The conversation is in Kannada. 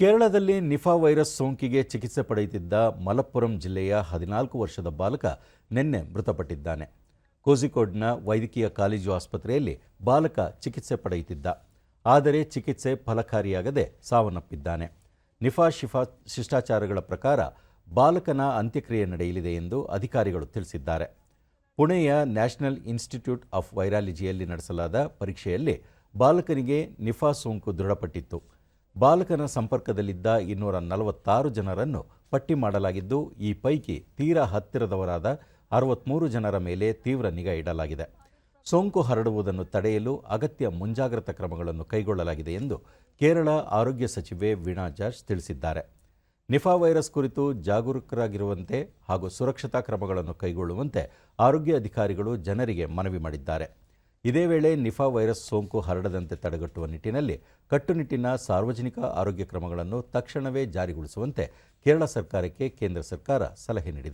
ಕೇರಳದಲ್ಲಿ ನಿಫಾ ವೈರಸ್ ಸೋಂಕಿಗೆ ಚಿಕಿತ್ಸೆ ಪಡೆಯುತ್ತಿದ್ದ ಮಲಪ್ಪುರಂ ಜಿಲ್ಲೆಯ ಹದಿನಾಲ್ಕು ವರ್ಷದ ಬಾಲಕ ನಿನ್ನೆ ಮೃತಪಟ್ಟಿದ್ದಾನೆ. ಕೋಝಿಕೋಡ್ನ ವೈದ್ಯಕೀಯ ಕಾಲೇಜು ಆಸ್ಪತ್ರೆಯಲ್ಲಿ ಬಾಲಕ ಚಿಕಿತ್ಸೆ ಪಡೆಯುತ್ತಿದ್ದ. ಆದರೆ ಚಿಕಿತ್ಸೆ ಫಲಕಾರಿಯಾಗದೆ ಸಾವನ್ನಪ್ಪಿದ್ದಾನೆ. ನಿಫಾ ಶಿಫಾ ಶಿಷ್ಟಾಚಾರಗಳ ಪ್ರಕಾರ ಬಾಲಕನ ಅಂತ್ಯಕ್ರಿಯೆ ನಡೆಯಲಿದೆ ಎಂದು ಅಧಿಕಾರಿಗಳು ತಿಳಿಸಿದ್ದಾರೆ. ಪುಣೆಯ ನ್ಯಾಷನಲ್ ಇನ್ಸ್ಟಿಟ್ಯೂಟ್ ಆಫ್ ವೈರಾಲಜಿಯಲ್ಲಿ ನಡೆಸಲಾದ ಪರೀಕ್ಷೆಯಲ್ಲಿ ಬಾಲಕನಿಗೆ ನಿಫಾ ಸೋಂಕು ದೃಢಪಟ್ಟಿತ್ತು. ಬಾಲಕನ ಸಂಪರ್ಕದಲ್ಲಿದ್ದ ಇನ್ನೂರ ನಲವತ್ತಾರು ಜನರನ್ನು ಪಟ್ಟಿ ಮಾಡಲಾಗಿದ್ದು, ಈ ಪೈಕಿ ತೀರಾ ಹತ್ತಿರದವರಾದ ಅರವತ್ತ್ಮೂರು ಜನರ ಮೇಲೆ ತೀವ್ರ ನಿಗಾ ಇಡಲಾಗಿದೆ. ಸೋಂಕು ಹರಡುವುದನ್ನು ತಡೆಯಲು ಅಗತ್ಯ ಮುಂಜಾಗ್ರತಾ ಕ್ರಮಗಳನ್ನು ಕೈಗೊಳ್ಳಲಾಗಿದೆ ಎಂದು ಕೇರಳ ಆರೋಗ್ಯ ಸಚಿವೆ ವೀಣಾ ಜಾರ್ಜ್ ತಿಳಿಸಿದ್ದಾರೆ. ನಿಫಾ ವೈರಸ್ ಕುರಿತು ಜಾಗರೂಕರಾಗಿರುವಂತೆ ಹಾಗೂ ಸುರಕ್ಷತಾ ಕ್ರಮಗಳನ್ನು ಕೈಗೊಳ್ಳುವಂತೆ ಆರೋಗ್ಯ ಅಧಿಕಾರಿಗಳು ಜನರಿಗೆ ಮನವಿ ಮಾಡಿದ್ದಾರೆ. ಇದೇ ವೇಳೆ ನಿಫಾ ವೈರಸ್ ಸೋಂಕು ಹರಡದಂತೆ ತಡೆಗಟ್ಟುವ ನಿಟ್ಟಿನಲ್ಲಿ ಕಟ್ಟುನಿಟ್ಟಿನ ಸಾರ್ವಜನಿಕ ಆರೋಗ್ಯ ಕ್ರಮಗಳನ್ನು ತಕ್ಷಣವೇ ಜಾರಿಗೊಳಿಸುವಂತೆ ಕೇರಳ ಸರ್ಕಾರಕ್ಕೆ ಕೇಂದ್ರ ಸರ್ಕಾರ ಸಲಹೆ ನೀಡಿದೆ.